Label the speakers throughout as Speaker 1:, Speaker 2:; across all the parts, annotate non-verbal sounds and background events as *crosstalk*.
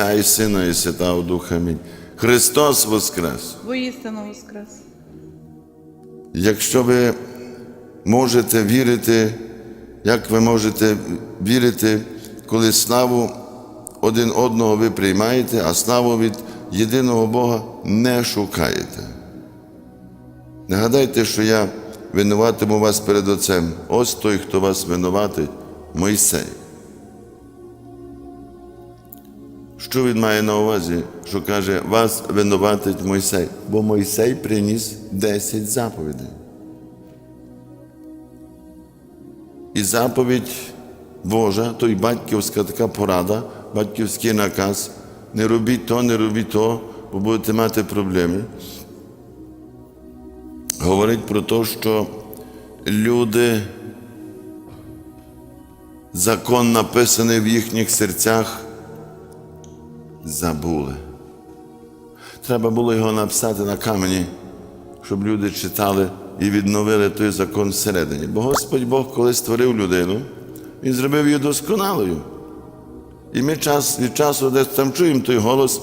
Speaker 1: Отця і Сина, і Святого Духа. Амінь. Христос Воскрес!
Speaker 2: Воістину воскрес.
Speaker 1: Якщо ви можете вірити, як ви можете вірити, коли славу один одного ви приймаєте, а славу від єдиного Бога не шукаєте. Не гадайте, що я винуватиму вас перед Отцем. Ось той, хто вас винуватить, Мойсей. Що він має на увазі, що каже, вас винуватить Мойсей? Бо Мойсей приніс 10 заповідей. І заповідь Божа, то й батьківська така порада, батьківський наказ. Не робіть то, не робіть то, бо будете мати проблеми. Говорить про те, що люди, закон написаний в їхніх серцях, забули. Треба було його написати на камені, щоб люди читали і відновили той закон всередині. Бо Господь Бог, коли створив людину, Він зробив її досконалою. І ми час від часу десь там чуємо той голос,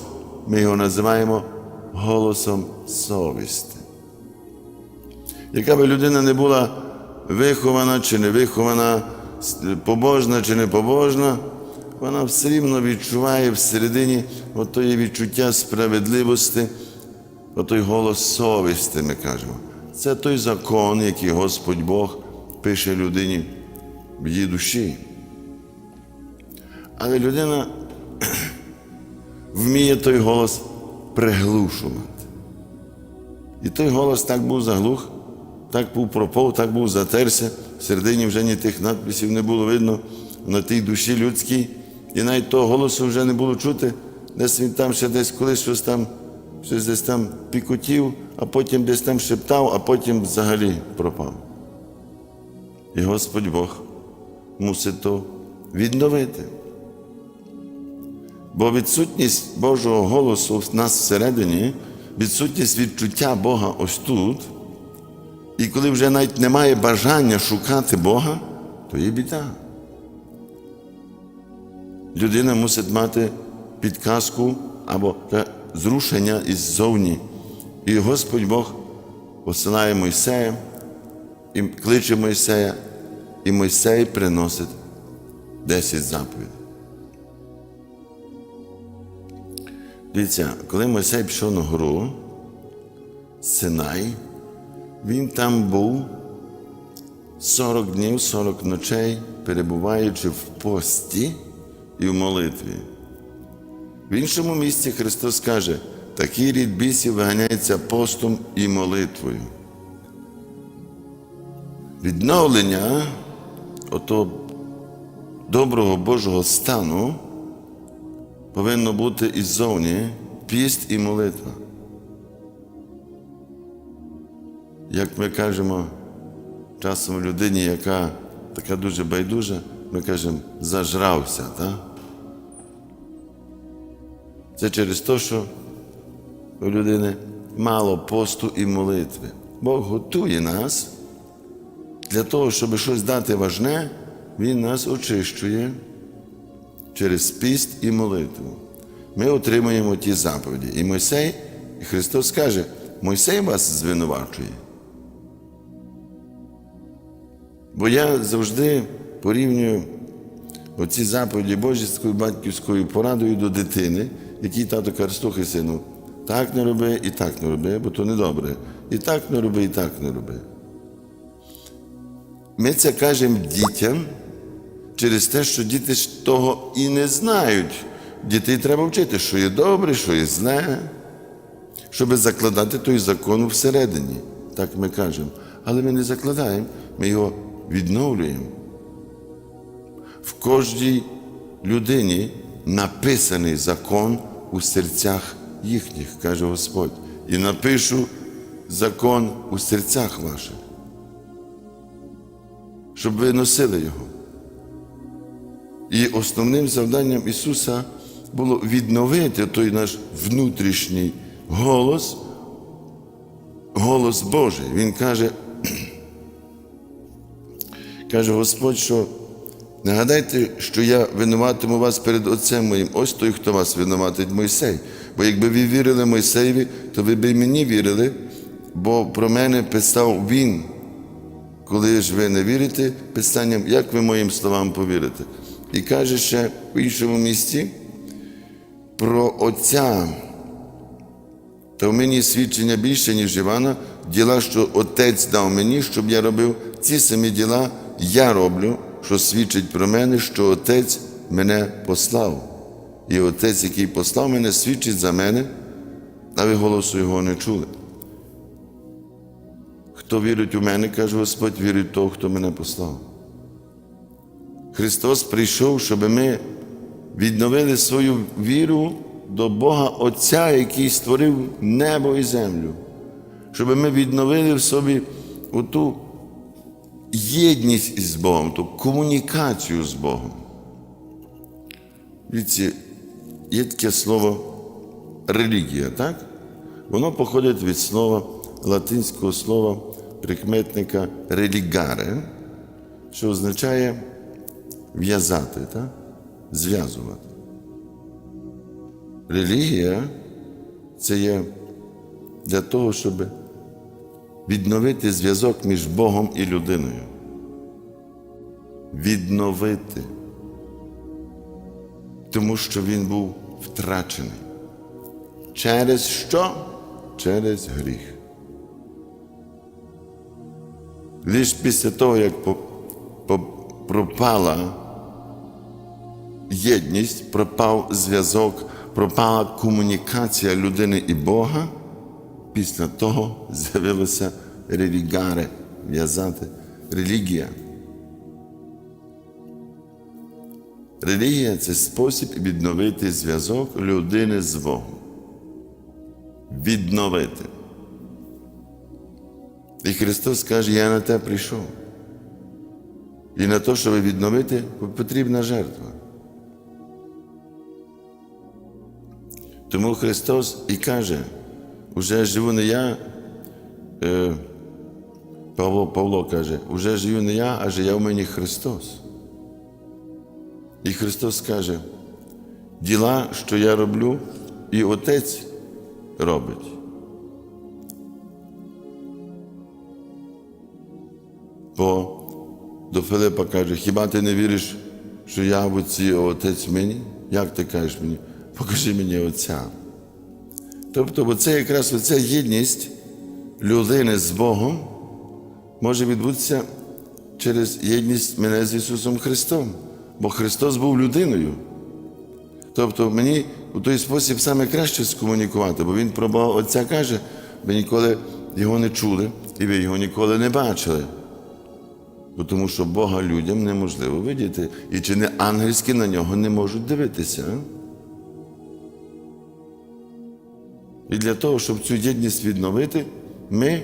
Speaker 1: ми його називаємо голосом совісті. Яка би людина не була вихована чи не вихована, побожна чи не побожна, вона все рівно відчуває всередині отоє відчуття справедливості, отой голос совісті, ми кажемо. Це той закон, який Господь Бог пише людині в її душі. Але людина вміє той голос приглушувати. І той голос так був заглух, так був пропов, так був затерся. Всередині вже ні тих надписів не було видно на тій душі людській. І навіть того голосу вже не було чути. Десь він там ще десь колись щось там, щось десь там пікотів, а потім десь там шептав, а потім взагалі пропав. І Господь Бог мусить то відновити. Бо відсутність Божого голосу в нас всередині, відсутність відчуття Бога ось тут, і коли вже навіть немає бажання шукати Бога, то є біда. Людина мусить мати підказку або зрушення іззовні. І Господь Бог посилає Мойсея, і кличе Мойсея, і Мойсей приносить 10 заповідей. Дивіться, коли Мойсей пішов на гору, Синай, він там був 40 днів, 40 ночей, перебуваючи в пості і в молитві. В іншому місці Христос каже, такий рід бісів виганяється постом і молитвою. Відновлення ото доброго Божого стану повинно бути іззовні піст і молитва. Як ми кажемо часом людині, яка така дуже байдужа, ми кажемо, зажрався. Так? Це через те, що у людини мало посту і молитви. Бог готує нас для того, щоб щось дати важне, Він нас очищує через піст і молитву. Ми отримуємо ті заповіді. І Мойсей, і Христос каже, Мойсей вас звинувачує. Бо я завжди порівнюю оці заповіді Божі батьківською порадою до дитини, який тато каже, слухай, сину, так не роби і так не роби, бо то недобре. І так не роби, і так не роби. Ми це кажемо дітям через те, що діти ж того і не знають. Дітей треба вчити, що є добре, що є зле, щоб закладати той закон всередині. Так ми кажемо. Але ми не закладаємо, ми його відновлюємо. В кожній людині написаний закон у серцях їхніх, каже Господь. І напишу закон у серцях ваших, щоб ви носили його. І основним завданням Ісуса було відновити той наш внутрішній голос, голос Божий. Він каже, *clears throat* каже Господь, що Нагадайте, що я винуватиму вас перед Отцем моїм. Ось той, хто вас винуватить Мойсей. Бо якби ви вірили Мойсеєві, то ви б і мені вірили, бо про мене писав він. Коли ж ви не вірите Писанням, як ви моїм словам повірите? І каже ще в іншому місці про Отця. Та в мені свідчення більше, ніж Івана, діла, що Отець дав мені, щоб я робив ці самі діла, я роблю, що свідчить про мене, що Отець мене послав. І Отець, який послав мене, свідчить за мене, а ви голосу його не чули. Хто вірить у мене, каже Господь, вірить в того, хто мене послав. Христос прийшов, щоб ми відновили свою віру до Бога Отця, який створив небо і землю, щоб ми відновили в собі оту єдність із Богом, ту комунікацію з Богом. Дивіться, є таке слово релігія, так? Воно походить від слова латинського слова прикметника релігаре, що означає в'язати, так? зв'язувати. Релігія це є для того, щоб відновити зв'язок між Богом і людиною. Відновити. Тому що він був втрачений. Через що? Через гріх. Лише після того, як пропала єдність, пропав зв'язок, пропала комунікація людини і Бога, після того з'явилося релігаре, в'язати, релігія. Релігія це спосіб відновити зв'язок людини з Богом. Відновити. І Христос каже, я на те прийшов. І на те, щоб відновити, потрібна жертва. Тому Христос і каже, уже живу не я, е, Павло, Павло каже, уже живу не я, а живе в мені Христос. І Христос каже, діла, що я роблю, і Отець робить. Бо до Филипа каже, хіба ти не віриш, що я в Отці, а Отець мені? Як ти кажеш мені? Покажи мені Отця. Тобто, бо це якраз оця єдність людини з Богом може відбутися через єдність мене з Ісусом Христом. Бо Христос був людиною. Тобто мені у той спосіб саме краще скомунікувати, бо Він про Бога Отця каже, ви ніколи його не чули, і ви його ніколи не бачили. Бо Тому що Бога людям неможливо видіти, і чи не ангельські на нього не можуть дивитися. І для того, щоб цю єдність відновити, ми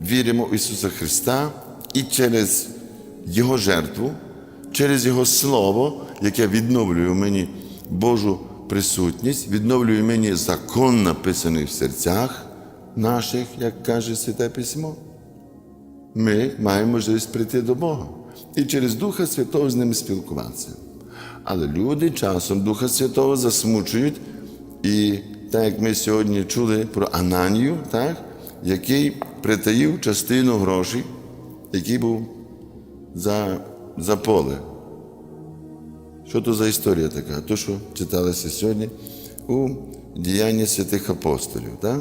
Speaker 1: віримо в Ісуса Христа і через Його жертву, через Його Слово, яке відновлює в мені Божу присутність, відновлює в мені закон, написаний в серцях наших, як каже Святе Письмо. Ми маємо можливість прийти до Бога і через Духа Святого з ним спілкуватися. Але люди часом Духа Святого засмучують, і так як ми сьогодні чули про Ананію, так, який притаїв частину грошей, який був за, за поле. Що то за історія така? То, що читалося сьогодні у діянні святих апостолів. Так?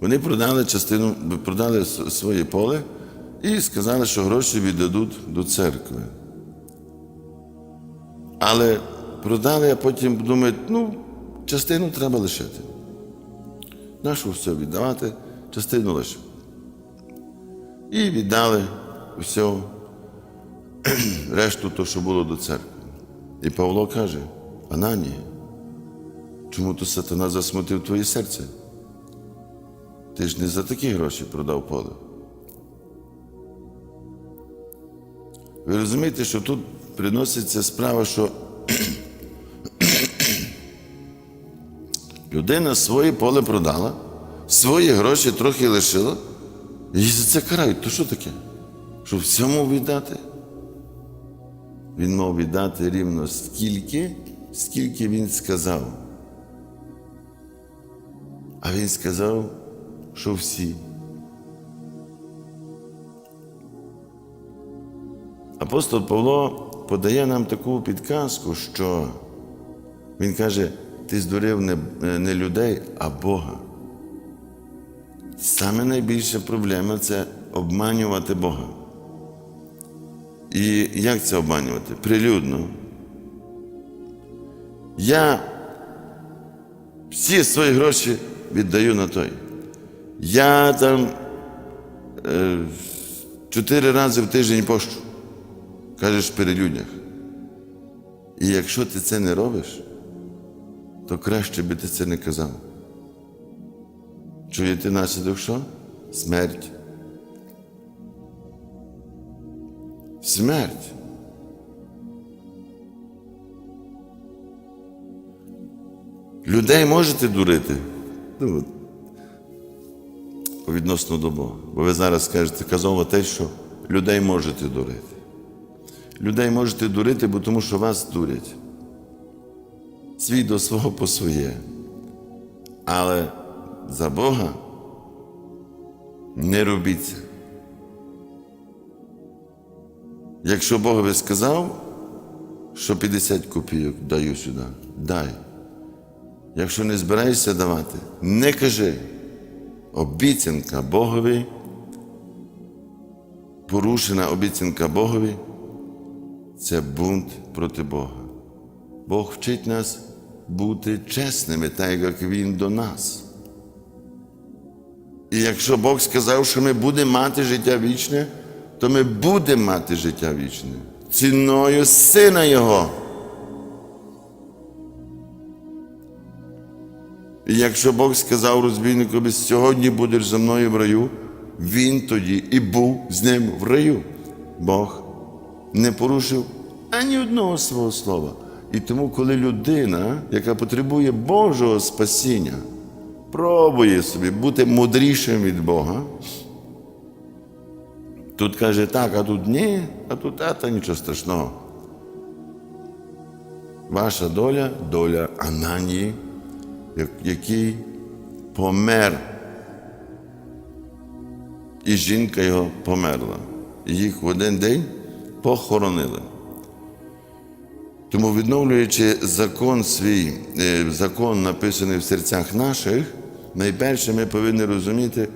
Speaker 1: Вони продали частину, продали своє поле і сказали, що гроші віддадуть до церкви. Але продали, а потім думають, ну, частину треба лишити. Нашу все віддавати, частину лише. І віддали все, решту то, що було до церкви. І Павло каже: Ананія, чому то сатана засмутив твоє серце? Ти ж не за такі гроші продав поле. Ви розумієте, що тут приноситься справа, що людина своє поле продала, свої гроші трохи лишила, І за це карають. То що таке? Що всьому віддати? Він мав віддати рівно стільки, скільки він сказав. А він сказав, що всі. Апостол Павло подає нам таку підказку, що він каже: ти здурив не, не людей, а Бога. Саме найбільша проблема це обманювати Бога. І як це обманювати? Прилюдно. Я всі свої гроші віддаю на той. Я там е, чотири рази в тиждень пощу. Кажеш при людях. І якщо ти це не робиш, то краще би ти це не казав. Чуєте наслідок що? Смерть. Смерть. Людей можете дурити? Ну, відносно до Бога. Бо ви зараз скажете, казав те, що людей можете дурити. Людей можете дурити, бо тому що вас дурять. Свій до свого по своє. Але за Бога не робіться. Якщо Богові сказав, що 50 копійок даю сюди, дай. Якщо не збираєшся давати, не кажи. Обіцянка Богові, порушена обіцянка Богові це бунт проти Бога. Бог вчить нас бути чесними, так як Він до нас. І якщо Бог сказав, що ми будемо мати життя вічне, то ми будемо мати життя вічне ціною Сина Його. І якщо Бог сказав розбійникові, сьогодні будеш за мною в раю, він тоді і був з ним в раю. Бог не порушив ані одного свого слова. І тому, коли людина, яка потребує Божого спасіння, пробує собі бути мудрішим від Бога, тут каже так, а тут ні, а тут а, та нічого страшного. Ваша доля доля Ананії, який помер. І жінка його померла. Їх в один день похоронили. Тому, відновлюючи закон свій, е, закон, написаний в серцях наших, найперше ми повинні розуміти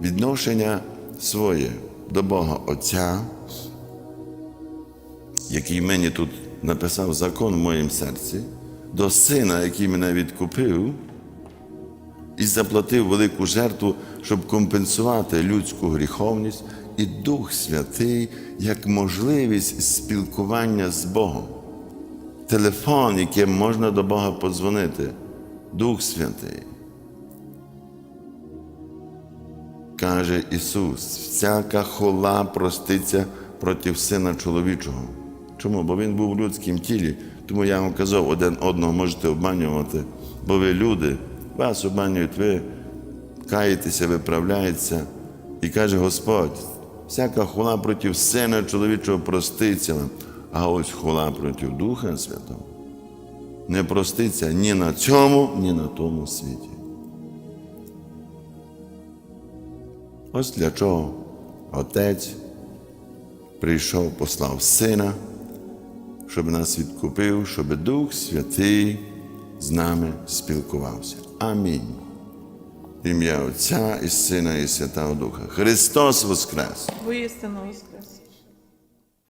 Speaker 1: відношення своє до Бога Отця, який мені тут написав закон в моїм серці, до Сина, який мене відкупив, і заплатив велику жертву, щоб компенсувати людську гріховність і Дух Святий як можливість спілкування з Богом. Телефон, яким можна до Бога подзвонити, Дух Святий. Каже Ісус, всяка хола проститься проти Сина чоловічого. Чому? Бо Він був в людському тілі, тому я вам казав, один одного можете обманювати, бо ви люди, вас обманюють, ви каєтеся, виправляєтеся. І каже Господь, всяка хула проти Сина чоловічого проститься а ось хула проти Духа Святого не проститься ні на цьому, ні на тому світі. Ось для чого Отець прийшов, послав Сина, щоб нас відкупив, щоб Дух Святий з нами спілкувався. Амінь. Ім'я Отця і Сина, і Святого Духа. Христос Воскрес!
Speaker 2: Воістину воскрес.